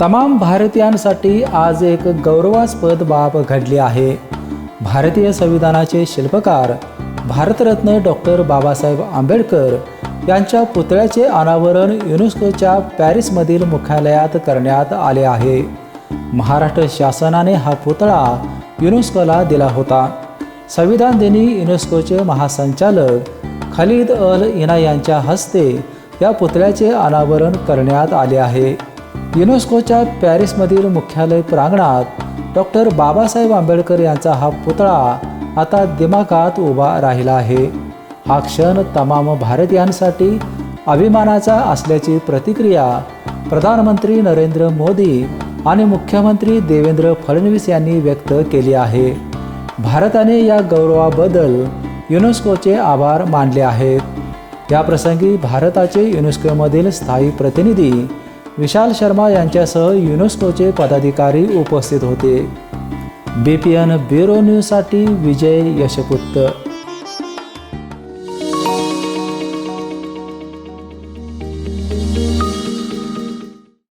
तमाम भारतीयांसाठी आज एक गौरवास्पद बाब घडली आहे. भारतीय संविधानाचे शिल्पकार भारतरत्न डॉक्टर बाबासाहेब आंबेडकर यांच्या पुतळ्याचे अनावरण युनेस्कोच्या पॅरिसमधील मुख्यालयात करण्यात आले आहे. महाराष्ट्र शासनाने हा पुतळा युनेस्कोला दिला होता. संविधान दिनी युनेस्कोचे महासंचालक खलीद अल इना यांच्या हस्ते या पुतळ्याचे अनावरण करण्यात आले आहे. युनेस्कोच्या पॅरिसमधील मुख्यालय प्रांगणात डॉक्टर बाबासाहेब आंबेडकर यांचा हा पुतळा आता दिमागात उभा राहिला आहे. हा क्षण तमाम भारतीयांसाठी अभिमानाचा असल्याची प्रतिक्रिया प्रधानमंत्री नरेंद्र मोदी आणि मुख्यमंत्री देवेंद्र फडणवीस यांनी व्यक्त केली आहे. भारताने या गौरवाबद्दल युनेस्कोचे आभार मानले आहेत. या प्रसंगी भारताचे युनेस्कोमधील स्थायी प्रतिनिधी विशाल शर्मा यांच्यासह युनेस्कोचे पदाधिकारी उपस्थित होते. बीपीएन ब्युरो न्यूजसाठी विजय यशपुत्त.